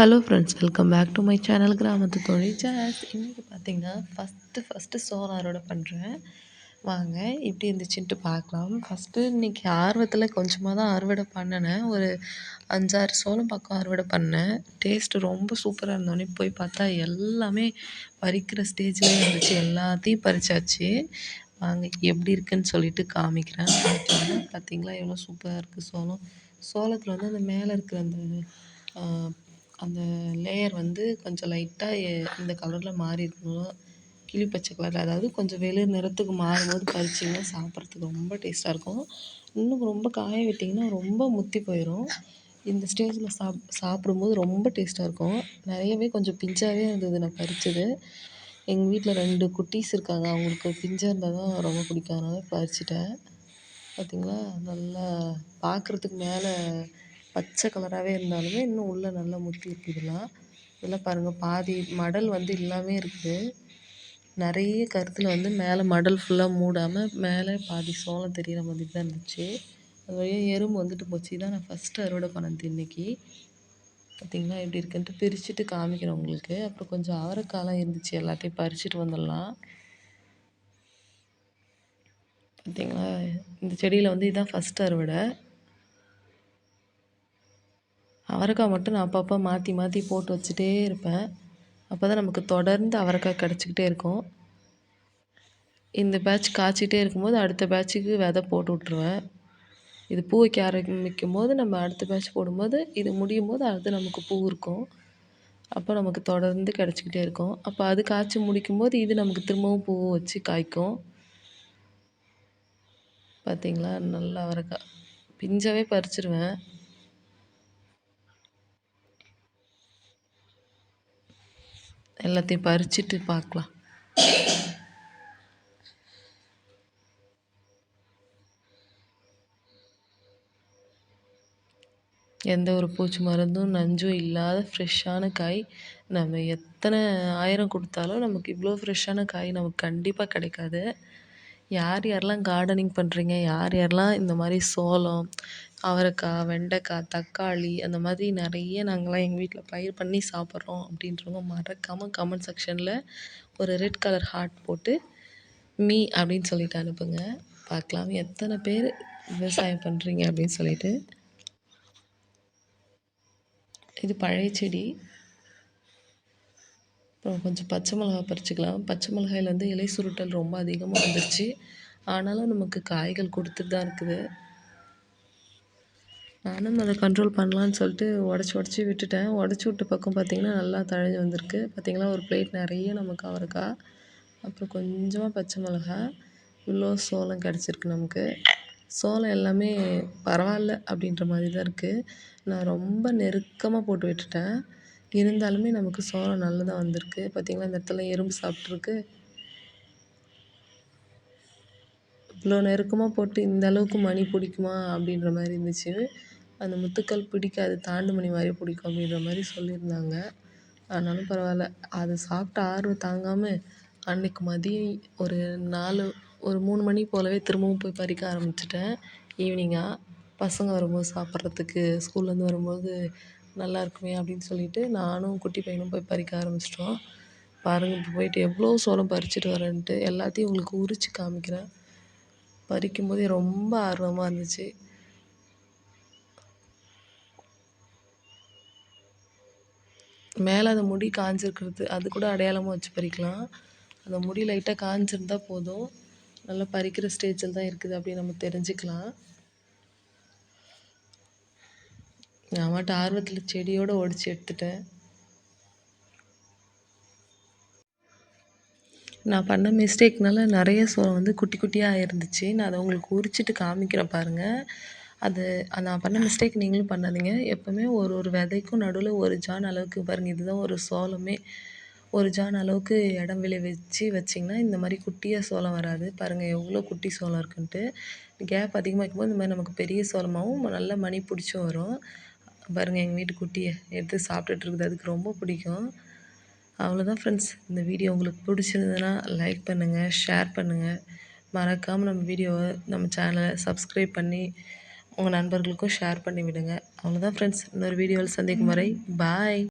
Hello friends welcome back to my channel கிராமத்து தொழில் ஜாஸ் இன்றைக்கி பார்த்தீங்கன்னா ஃபஸ்ட்டு ஃபஸ்ட்டு சோளம் அறுவடை பண்ணுறேன் வாங்க எப்படி இருந்துச்சுன்ட்டு பார்க்கலாம். ஃபஸ்ட்டு இன்றைக்கி ஆர்வத்தில் கொஞ்சமாக தான் அறுவடை பண்ணினேன். ஒரு அஞ்சாறு சோளம் பக்கம் அறுவடை பண்ணேன் டேஸ்ட்டு ரொம்ப சூப்பராக இருந்தோடனே போய் பார்த்தா எல்லாமே பறிக்கிற ஸ்டேஜ்லேயே இருந்துச்சு. எல்லாத்தையும் பறிச்சாச்சு. வாங்க எப்படி இருக்குன்னு சொல்லிட்டு காமிக்கிறேன். பார்த்தீங்கன்னா பார்த்தீங்களா எவ்வளோ சூப்பராக இருக்குது சோளம். சோளத்தில் வந்து அந்த மேலே இருக்கிற அந்த அந்த லேயர் வந்து கொஞ்சம் லைட்டாக இந்த கலரில் மாறி இருக்கணும். கிளி பச்சை கலர் அதாவது கொஞ்சம் வெளிர் நிறத்துக்கு மாறும்போது பறிச்சிங்கன்னா சாப்பிட்றதுக்கு ரொம்ப டேஸ்ட்டாக இருக்கும். இன்னும் ரொம்ப காய விட்டிங்கன்னா ரொம்ப முத்தி போயிடும் இந்த ஸ்டேஜில் சாப் சாப்பிடும்போது ரொம்ப டேஸ்ட்டாக இருக்கும். நிறையவே கொஞ்சம் பிஞ்சாகவே இருந்தது நான் பறித்தது எங்கள் வீட்டில் ரெண்டு குட்டீஸ் இருக்காங்க. அவங்களுக்கு பிஞ்சாக இருந்தால் தான் ரொம்ப பிடிக்கும். அதனால் பறிச்சிட்டேன். பார்த்திங்களா நல்லா பார்க்குறதுக்கு மேலே பச்சை கலராகவே இருந்தாலுமே இன்னும் உள்ளே நல்லா முத்தி இருக்குது இதெல்லாம் இதெல்லாம் பாருங்கள் பாதி மடல் வந்து இல்லாமே இருக்குது நிறைய கருத்தில் வந்து மேலே மடல் ஃபுல்லாக மூடாமல் மேலே பாதி சோளம் தெரிகிற மாதிரி தான் இருந்துச்சு. அது வழியாக எறும்பு வந்துட்டு போச்சு. இதான் நான் ஃபஸ்ட்டு அறுவடை பண்ணது இன்றைக்கி பார்த்திங்களா எப்படி இருக்குன்ட்டு பிரிச்சுட்டு காமிக்கிறேன் உங்களுக்கு. அப்புறம் கொஞ்சம் அவரைக்காலாம் இருந்துச்சு எல்லாத்தையும் பறிச்சுட்டு வந்துடலாம். பார்த்திங்களா இந்த செடியில் வந்து இதுதான் ஃபஸ்ட்டு அறுவடை. அவரைக்காய் மட்டும் நான் அப்பப்போ மாற்றி மாற்றி போட்டு வச்சுட்டே இருப்பேன். அப்போ தான் நமக்கு தொடர்ந்து அவரைக்காய் கிடச்சிக்கிட்டே இருக்கும். இந்த பேட்ச் காய்ச்சிட்டே இருக்கும்போது அடுத்த பேட்சுக்கு விதை போட்டு விட்ருவேன் இது பூ வைக்க ஆரம்பிக்கும் போது நம்ம அடுத்த பேட்ச் போடும்போது இது முடியும் போது அடுத்து நமக்கு பூ இருக்கும். அப்போ நமக்கு தொடர்ந்து கிடச்சிக்கிட்டே இருக்கும். அப்போ அது காய்ச்சி முடிக்கும் போது இது நமக்கு திரும்பவும் பூ வச்சு காய்க்கும். பார்த்திங்களா நல்லா அவரைக்காய். பிஞ்சாவே பறிச்சிருவேன். எல்லாத்தையும் பறிச்சுட்டு பார்க்கலாம். எந்த ஒரு பூச்சி மருந்தும் நஞ்சும் இல்லாத ஃப்ரெஷ்ஷான காய். நம்ம எத்தனை ஆயிரம் கொடுத்தாலும் நமக்கு இவ்வளோ ஃப்ரெஷ்ஷான காய் நமக்கு கண்டிப்பாக கிடைக்காது. யார் யாரெல்லாம் கார்டனிங் பண்ணுறீங்க யார் யாரெல்லாம் இந்த மாதிரி சோளம் அவரைக்காய் வெண்டைக்காய் தக்காளி அந்த மாதிரி நிறைய நாங்கள்லாம் எங்கள் வீட்டில் பயிர் பண்ணி சாப்பிட்றோம் அப்படின்றவங்க மறக்காமல் கமெண்ட் செக்ஷனில் ஒரு ரெட் கலர் ஹார்ட் போட்டு மீ அப்படின்னு சொல்லிட்டு அனுப்புங்க. பார்க்கலாம் எத்தனை பேர் விவசாயம் பண்ணுறீங்க அப்படின்னு சொல்லிட்டு. இது பழைய செடி. அப்புறம் கொஞ்சம் பச்சை மிளகா பறிச்சுக்கலாம். பச்சை மிளகாயில் வந்து இலை சுருட்டல் ரொம்ப அதிகமாக வந்துருச்சு. ஆனாலும் நமக்கு காய்கள் கொடுத்துட்டு தான் இருக்குது. நானும் அதை கண்ட்ரோல் பண்ணலான்னு சொல்லிட்டு உடச்சி உடச்சி விட்டுட்டேன். உடச்சி விட்ட பக்கம் பார்த்திங்கன்னா நல்லா தழைஞ்சு வந்திருக்கு. பார்த்திங்களா? ஒரு பிளேட் நிறைய நமக்கு அவரைக்காய். அப்புறம் கொஞ்சமாக பச்சை மிளகாய். இவ்வளோ சோளம் கிடச்சிருக்கு நமக்கு. சோளம் எல்லாமே பரவாயில்ல அப்படின்ற மாதிரி தான் இருக்குது நான் ரொம்ப நெருக்கமாக போட்டு விட்டுட்டேன். இருந்தாலுமே நமக்கு சோளம் நல்லதாக வந்திருக்கு. பார்த்திங்களா இந்த இடத்துல எறும்பு சாப்பிட்ருக்கு இவ்வளோ நெருக்கமாக போட்டு இந்த அளவுக்கு மணி பிடிக்குமா அப்படின்ற மாதிரி இருந்துச்சு. அந்த முத்துக்கள் பிடிக்காது தாண்டு மணி மாதிரி பிடிக்கும் அப்படின்ற மாதிரி சொல்லியிருந்தாங்க. ஆனாலும் பரவாயில்ல. அதை சாப்பிட்ட ஆர்வம் தாங்காமல் அன்னைக்கு மதியம் ஒரு நாலு ஒரு மூணு மணி போலவே திரும்பவும் போய் பறிக்க ஆரம்பிச்சிட்டேன். ஈவினிங்காக பசங்க வரும்போது சாப்பிட்றதுக்கு ஸ்கூல்லேருந்து வரும்போது நல்லா இருக்குமே அப்படின்னு சொல்லிட்டு நானும் குட்டி பையனும் போய் பறிக்க ஆரம்பிச்சிட்டோம். பாருங்கள் இப்போ போயிட்டு எவ்வளோ சோளம் பறிச்சுட்டு வரேன்ட்டு எல்லாத்தையும் உங்களுக்கு உரித்து காமிக்கிறேன். பறிக்கும் போதே ரொம்ப ஆர்வமாக இருந்துச்சு. மேலே அந்த முடி காஞ்சிருக்கிறது அது கூட அடையாளமாக வச்சு பறிக்கலாம். அந்த முடி லைட்டாக காஞ்சிருந்தா போதும். நல்லா பறிக்கிற ஸ்டேஜில் தான் இருக்குது அப்படின்னு நம்ம தெரிஞ்சுக்கலாம். நான் மட்டும் ஆர்வத்தில் செடியோடு ஒடிச்சு எடுத்துட்டேன். நான் பண்ண மிஸ்டேக்னால நிறைய சோளம் வந்து குட்டி குட்டியாக இருந்துச்சு. நான் அதை உங்களுக்கு உரிச்சிட்டு காமிக்கிறேன் பாருங்கள் அது நான் பண்ண மிஸ்டேக் நீங்களும் பண்ணாதீங்க. எப்போவுமே ஒரு ஒரு விதைக்கும் நடுவில் ஒரு ஜான் அளவுக்கு பாருங்கள் இதுதான் ஒரு சோளமே. ஒரு ஜான் அளவுக்கு இடம் விளை வச்சு வச்சிங்கன்னா இந்த மாதிரி குட்டியாக சோளம் வராது. பாருங்கள் எவ்வளோ குட்டி சோளம் இருக்குன்ட்டு. கேப் அதிகமாக இருக்கும்போது இந்த மாதிரி நமக்கு பெரிய சோளமாகவும் நல்ல மணி பிடிச்சும் வரும். பாருங்கள் எங்கள் வீட்டு குட்டியை. எடுத்து சாப்பிட்டுட்டு இருக்குது. அதுக்கு ரொம்ப பிடிக்கும். அவ்வளோதான் ஃப்ரெண்ட்ஸ் இந்த வீடியோ உங்களுக்கு பிடிச்சிருந்ததுன்னா லைக் பண்ணுங்கள் ஷேர் பண்ணுங்கள் மறக்காமல் நம்ம வீடியோவை நம்ம சேனலை சப்ஸ்கிரைப் பண்ணி உங்கள் நண்பர்களுக்கும் ஷேர் பண்ணி விடுங்க. அவ்வளோதான் ஃப்ரெண்ட்ஸ் இன்னொரு வீடியோவில் சந்திக்கும் வரை பாய்